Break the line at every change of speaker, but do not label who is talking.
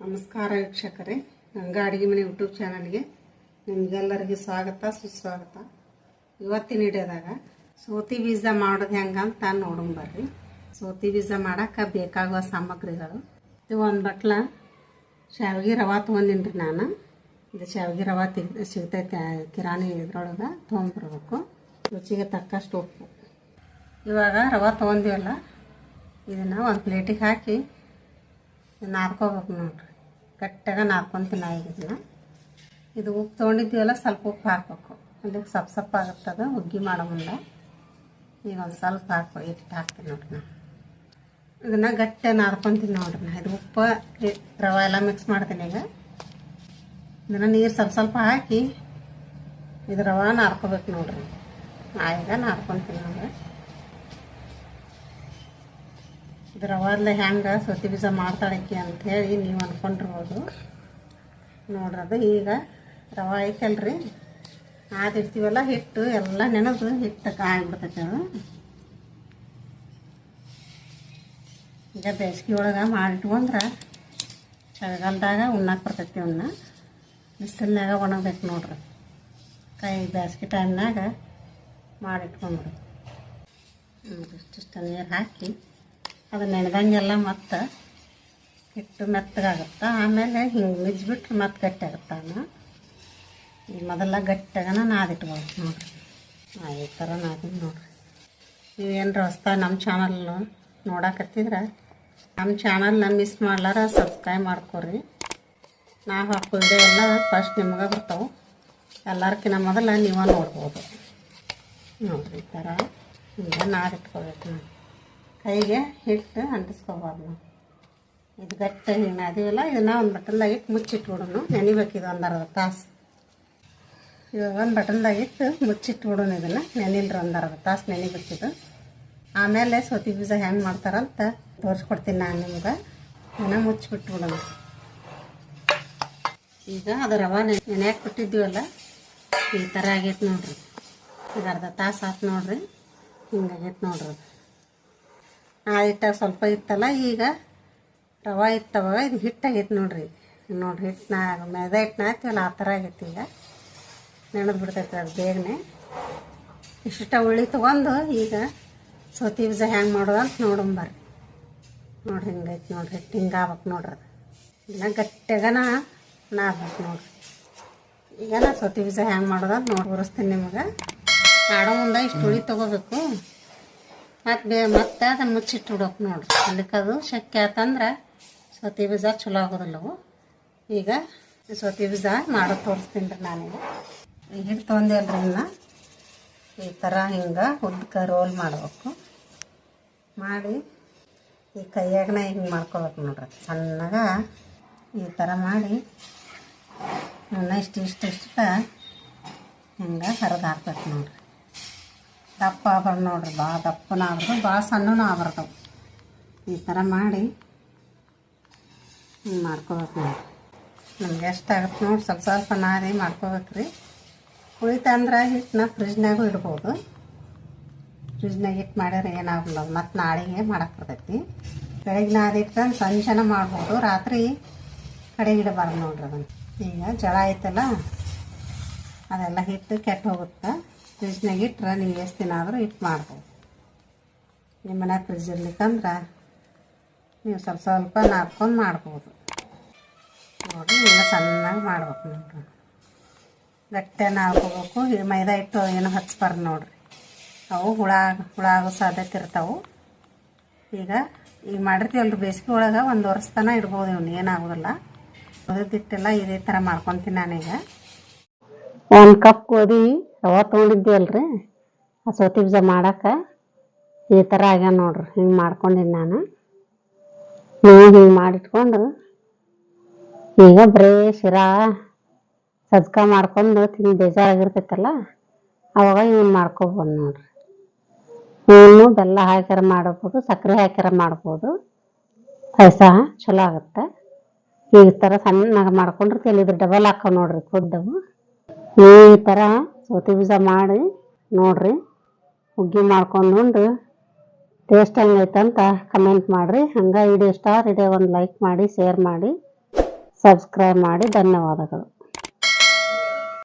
ನಮಸ್ಕಾರ ವೀಕ್ಷಕರೇ. ಗಂಗಾ ಅಡುಗೆ ಮನೆ ಯೂಟ್ಯೂಬ್ ಚಾನಲ್ಗೆ ನಿಮಗೆಲ್ಲರಿಗೆ ಸ್ವಾಗತ, ಸುಸ್ವಾಗತ. ಇವತ್ತಿನ ಹಿಡಿಯೋದಾಗ ಸೋತಿ ಬೀಜ ಮಾಡೋದು ಹೆಂಗೆ ಅಂತ ನೋಡೋಣ ಬರ್ರಿ. ಸೋತಿ ಬೀಜ ಮಾಡೋಕ್ಕೆ ಬೇಕಾಗುವ ಸಾಮಗ್ರಿಗಳು. ಇದು ಒಂದು ಬಟ್ಲ, ಶಾವಿಗೆ ರವೆ ತೊಗೊಂಡಿನಿ ರೀ ನಾನು. ಇದು ಶಾವಿಗೆ ರವೆ ತೆಗ್ ಸಿಗ್ತೈತೆ, ಕಿರಾಣಿ ಇದ್ರೊಳಗೆ ತೊಗೊಂಡ್ಬರ್ಬೇಕು. ರುಚಿಗೆ ತಕ್ಕಷ್ಟು ಉಪ್ಪು. ಇವಾಗ ರವೆ ತೊಗೊಂಡಿವಲ್ಲ, ಇದನ್ನು ಒಂದು ಪ್ಲೇಟಿಗೆ ಹಾಕಿ ನಾದ್ಕೋಬೇಕು ನೋಡ್ರಿ. ಗಟ್ಟಾಗ ನಾದ್ಕೊಂತೀನಿ ಇದನ್ನ ಇದು ಉಪ್ಪು ತೊಗೊಂಡಿದ್ದೀವಲ್ಲ, ಸ್ವಲ್ಪ ಉಪ್ಪು ಹಾಕ್ಬೇಕು. ಅಲ್ಲಿ ಸಪ್ ಸಪ್ಪ ಆಗುತ್ತದ, ಹುಗ್ಗಿ ಮಾಡೋ ಮುಂದೆ. ಈಗ ಒಂದು ಸ್ವಲ್ಪ ಹಾಕೋ ಇಟ್ಟು ಹಾಕ್ತೀನಿ ನೋಡ್ರಿ ನಾನು ಇದನ್ನು ಗಟ್ಟಿ ನಾರ್ಕೊತೀನಿ ನೋಡ್ರಿ ನಾ. ಇದು ಉಪ್ಪು ರವೆ ಎಲ್ಲ ಮಿಕ್ಸ್ ಮಾಡ್ತೀನಿ ಈಗ. ಇದನ್ನು ನೀರು ಸ್ವಲ್ಪ ಸ್ವಲ್ಪ ಹಾಕಿ, ಇದು ರವೆ ನಾರ್ಕೋಬೇಕು ನೋಡ್ರಿ ನಾ. ಈಗ ನಾರ್ಕೊತೀನಿ ನೋಡ್ರಿ. ಇದು ರವಾದ್ಲೆ ಹೆಂಗೆ ಸೊತ್ತಿ ಬೀಜ ಮಾಡ್ತಾಳಕ್ಕಿ ಅಂಥೇಳಿ ನೀವು ಅಂದ್ಕೊಂಡಿರ್ಬೋದು ನೋಡ್ರದು ಈಗ ರವೆ ಐತಲ್ರಿ. ಆದಿರ್ತೀವಲ್ಲ ಹಿಟ್ಟು, ಎಲ್ಲ ನೆನೆದು ಹಿಟ್ಟು ಕಾಯಿಬಿಡ್ತೈತೆ ಅದು. ಈಗ ಬೇಸಿಗೆ ಒಳಗೆ ಮಾಡಿಟ್ಕೊಂಡ್ರೆ ಚಳಿಗಾಲದಾಗ ಉಣ್ಣಕ್ಕೆ ಬರ್ತೈತಿ ಅವನ್ನ ಬಿಸಿಲಿನಾಗ ಒಣಗ್ಬೇಕು ನೋಡ್ರಿ. ಕೈ ಬೇಸಿಗೆ ಟೈಮ್ನಾಗ ಮಾಡಿಟ್ಕೊಂಡ್ರಿ. ಇಷ್ಟಿಷ್ಟು ನೀರು ಹಾಕಿ. ಅದು ನೆನೆದಂಗೆಲ್ಲ ಮತ್ತೆ ಹಿಟ್ಟು ಮೆತ್ತಗಾಗುತ್ತೆ. ಆಮೇಲೆ ಹಿಂಗೆ ಮಿಜ್ಬಿಟ್ರೆ ಮತ್ತೆ ಗಟ್ಟಿ ಆಗುತ್ತೆ ಈ ಮೊದಲ ಗಟ್ಟಿಯಾಗನ ನಾದಿಟ್ಬೋದು ನೋಡ್ರಿ. ನಾ ಈ ಥರ ನಾದಿನಿ ನೋಡ್ರಿ. ನೀವೇನರ ಹೊಸ್ತಾ ನಮ್ಮ ಚಾನಲ್ ನೋಡಕತ್ತಿದ್ರೆ ನಮ್ಮ ಚಾನಲ್ನ ಮಿಸ್ ಮಾಡ್ಲಾರ ಸಬ್ಸ್ಕ್ರೈಬ್ ಮಾಡ್ಕೊರಿ. ನಾ ಹಾಕೋ ಎಲ್ಲ ಫಸ್ಟ್ ನಿಮಗೆ ಬರ್ತಾವೆ. ಎಲ್ಲರ್ಕಿನ್ನ ಮೊದಲ ನೀವು ನೋಡ್ಬೋದು. ನೋಡ್ರಿ ಈ ಥರ ಹಿಂಗೆ ನಾದಿಟ್ಕೋಬೇಕು ನಾವು ಕೈಗೆ ಹಿಟ್ಟು ಅಂಟಿಸ್ಕೋಬಾರ್ದು ನಾವು. ಇದು ಗಟ್ಟಿ ಹಿಂಗೆ ಅದೀವಲ್ಲ ಇದನ್ನ ಒಂದು ಬಟನ್ದಾಗ ಇಟ್ಟು ಮುಚ್ಚಿಟ್ಬಿಡೋಣ ನೆನಿಬೇಕಿದು ಒಂದು ಅರ್ಧ ತಾಸು. ಇವಾಗ ಒಂದು ಬಟನ್ದಾಗ ಇಟ್ಟು ಮುಚ್ಚಿಟ್ಬಿಡೋಣ ಇದನ್ನು. ನೆನಿಲ್ರಿ ಒಂದು ಅರ್ಧ ತಾಸು ನೆನಿಬೇಕಿದು. ಆಮೇಲೆ ಸೌತಿ ಬೀಜ ಹೆಂಗೆ ಮಾಡ್ತಾರಂತ ತೋರಿಸ್ಕೊಡ್ತೀನಿ ನಾನು ನಿಮ್ಗೆ. ಇದನ್ನ ಮುಚ್ಚಿಬಿಟ್ಬಿಡೋಣ ಈಗ ಅದು ರವೆ ನೆನೆಯಾಕೆ ಬಿಟ್ಟಿದ್ದೀವಲ್ಲ? ಈ ಥರ ಆಗೈತೆ ನೋಡ್ರಿ. ಈಗ ಅರ್ಧ ತಾಸು ಆತು ನೋಡ್ರಿ. ಹಿಂಗಾಗೈತೆ ನೋಡ್ರಿ. ಆ ಹಿಟ್ಟಾಗ ಸ್ವಲ್ಪ ಇತ್ತಲ್ಲ, ಈಗ ರವೆ ಇತ್ತವಾಗ ಇದು ಹಿಟ್ಟಾಗೈತೆ ನೋಡ್ರಿ. ನೋಡ್ರಿ ಹಿಟ್ಟು ನಾ ಮೆದ ಹಿಟ್ಟನ್ನ ಹಾಕ್ತೀವಲ್ಲ ಆ ಥರ ಆಗೈತಿ ಈಗ. ನೆನೆದು ಬಿಡ್ತೈತೆ ಅದು ಬೇಗನೆ. ಇಷ್ಟ ಉಳ್ಳಿ ತೊಗೊಂಡು ಈಗ ಸೌತಿ ಬೀಜ ಹೆಂಗೆ ಮಾಡೋದು ಅಂತ ನೋಡಂಬರ್ರಿ ನೋಡ್ರಿ ಹಿಂಗೈತೆ ನೋಡ್ರಿ ಹಿಟ್ಟು ಹಿಂಗೆ ಆಗ್ಬೇಕು ನೋಡ್ರಿ ಅದು. ಇಲ್ಲ, ಗಟ್ಟಿಯಾಗನ ನಾದ್ಬೇಕು ನೋಡ್ರಿ. ಈಗ ನಾ ಸೌತಿ ಬೀಜ ಹೆಂಗೆ ಮಾಡೋದು ಅಂತ ನೋಡಿ ತೋರಿಸ್ತೀನಿ ನಿಮಗೆ. ಮಾಡೋ ಮುಂದೆ ಇಷ್ಟು ಉಳಿ ತೊಗೋಬೇಕು. ಮತ್ತು ಬೇ ಮತ್ತೆ ಅದನ್ನು ಮುಚ್ಚಿಟ್ಟು ಬಿಡೋಕೆ ನೋಡ್ರಿ ಅದು ಶಕ್ಯ ಆತಂದ್ರೆ ಸೌತಿ ಬೀಜ ಚಲೋ ಆಗೋದಿಲ್ಲವು ಈಗ ಸೌತಿ ಬೀಜ ಮಾಡೋದು ತೋರಿಸ್ತೀನಿ ರೀ ನಾನೀಗ ಹಿಟ್ಟು ತೊಗೊಂಡಿವಲ್ರಿ ಇನ್ನು ಈ ಥರ ಹಿಂಗೆ ಉದ್ದಕ್ಕೆ ರೋಲ್ ಮಾಡಬೇಕು. ಮಾಡಿ ಈ ಕೈಯಾಗನ ಹಿಂಗೆ ಮಾಡ್ಕೋಬೇಕು ನೋಡ್ರಿ. ಸಣ್ಣಗ ಈ ಥರ ಮಾಡಿ ಇಷ್ಟು ಇಷ್ಟು ಇಷ್ಟ ಹಿಂಗೆ ಹರಿದು ಹಾಕ್ಬೇಕು ನೋಡ್ರಿ. ದಪ್ಪ ಆಗ್ಬಾರ್ದು ನೋಡ್ರಿ ಭಾಳ ದಪ್ಪನ ಆಗ್ಬಾರ್ದು ಭಾಳ ಸಣ್ಣನೂ ಆಗ್ಬಾರ್ದು ಈ ಥರ ಮಾಡಿ ಹಿಂಗೆ ಮಾಡ್ಕೋಬೇಕು ನೋಡಿ ನಮ್ಗೆ ಎಷ್ಟಾಗುತ್ತೆ ನೋಡಿ ಸ್ವಲ್ಪ ಸ್ವಲ್ಪ ನಾರಿ ಮಾಡ್ಕೋಬೇಕು ರೀ ಉಳಿತಂದ್ರೆ ಹಿಟ್ಟನ್ನ ಫ್ರಿಜ್ನಾಗೂ ಇಡ್ಬೋದು. ಫ್ರಿಜ್ನಾಗ ಹಿಟ್ಟು ಮಾಡ್ಯಾರ ಏನಾಗಲ್ಲ ಮತ್ತು ನಾಳೆಗೆ ಮಾಡಕ್ಕೆ ಬರ್ತೈತಿ. ಬೆಳಗ್ಗೆ ನಾದಿಟ್ಕೊಂಡು ಸಂಜೆನ ಮಾಡ್ಬೋದು, ರಾತ್ರಿ ಕಡೆಗೆ ಇಡಬಾರ್ದು ನೋಡ್ರಿ ಅದನ್ನು. ಈಗ ಜಳ ಐತಲ್ಲ ಅದೆಲ್ಲ ಹಿಟ್ಟು ಕೆಟ್ಟು ಹೋಗುತ್ತೆ. ಫ್ರಿಜ್ನಾಗ ಇಟ್ರೆ ನೀವು ಎಷ್ಟು ದಿನ ಆದರೂ ಇಟ್ಟು ಮಾಡ್ಬೋದು. ನಿಮ್ಮ ಮನೆ ಫ್ರಿಜ್ ಇರ್ಲಿಕ್ಕಂದ್ರೆ ನೀವು ಸ್ವಲ್ಪ ಸ್ವಲ್ಪ ನಾದ್ಕೊಂಡು ಮಾಡ್ಬೋದು. ನೋಡಿ ಈಗ ಸಣ್ಣಾಗಿ ಮಾಡ್ಬೇಕು ನೋಡ್ರಿ ಗಟ್ಟೆ ನಾದ್ಕೋಬೇಕು ಈ ಮೈದಾ ಇಟ್ಟು ಏನು ಹಚ್ಬಾರ್ದು ನೋಡ್ರಿ. ಅವು ಹುಳ ಹುಳ ಆಗೋ ಸಾಧ್ಯತೆ ಇರ್ತಾವೆ. ಈಗ ಈಗ ಮಾಡಿರ್ತೀವಲ್ರಿ ಬೇಸಿಗೆ ಒಳಗೆ ಒಂದು ವರ್ಷ ತನಕ ಇಡ್ಬೋದು ಇವ್ನು ಏನಾಗೋದಿಲ್ಲ ಹಿಟ್ಟೆಲ್ಲ ಇದೇ ಥರ ಮಾಡ್ಕೊತೀನಿ ನಾನೀಗ. ಒಂದು ಕಪ್ ಗೋಧಿ ರವೆ ತೊಗೊಂಡಿದ್ದೀವಲ್ರಿ ಆ ಸೌತಿ ಬೀಜ ಮಾಡಕ್ಕೆ ಈ ಥರ ಆಗ್ಯಾವ ನೋಡ್ರಿ, ಹಿಂಗೆ ಮಾಡ್ಕೊಂಡಿನಿ ನಾನು. ನೀವು ಹಿಂಗೆ ಮಾಡಿಟ್ಕೊಂಡು ಈಗ ಬರೀ ಶಿರಾ ಸಜ್ಕ ಮಾಡ್ಕೊಂಡು ತಿಂದು ಬೇಜಾರಾಗಿರ್ತೈತಲ್ಲ, ಅವಾಗ ಇವ್ನು ಮಾಡ್ಕೊಬೋದು ನೋಡ್ರಿ. ಇವನು ಬೆಲ್ಲ ಹಾಕ್ಯಾರ ಮಾಡ್ಬೋದು ಸಕ್ಕರೆ ಹಾಕ್ಯಾರ ಮಾಡ್ಬೋದು. ಪಾಯಸ ಚಲೋ ಆಗುತ್ತೆ. ಈ ಥರ ಸಣ್ಣಗೆ ಮಾಡ್ಕೊಂಡ್ರೆ ಇದ್ರ ಡಬಲ್ ಹಾಕೋ ನೋಡ್ರಿ ಕುದ್ದವು ಈ ಥರ ಸೌತಿ ಬೀಜ ಮಾಡಿ ನೋಡ್ರಿ. ಹುಗ್ಗಿ ಮಾಡ್ಕೊಂಡು ಉಂಡು. ಟೇಸ್ಟ್ ಹೆಂಗೈತಂತ ಕಮೆಂಟ್ ಮಾಡಿರಿ. ಹಂಗೆ ವಿಡಿಯೋ ಸ್ಟಾರ್ ಇದೆ, ಒಂದು ಲೈಕ್ ಮಾಡಿ ಶೇರ್ ಮಾಡಿ.
ಸಬ್ಸ್ಕ್ರೈಬ್ ಮಾಡಿ. ಧನ್ಯವಾದಗಳು.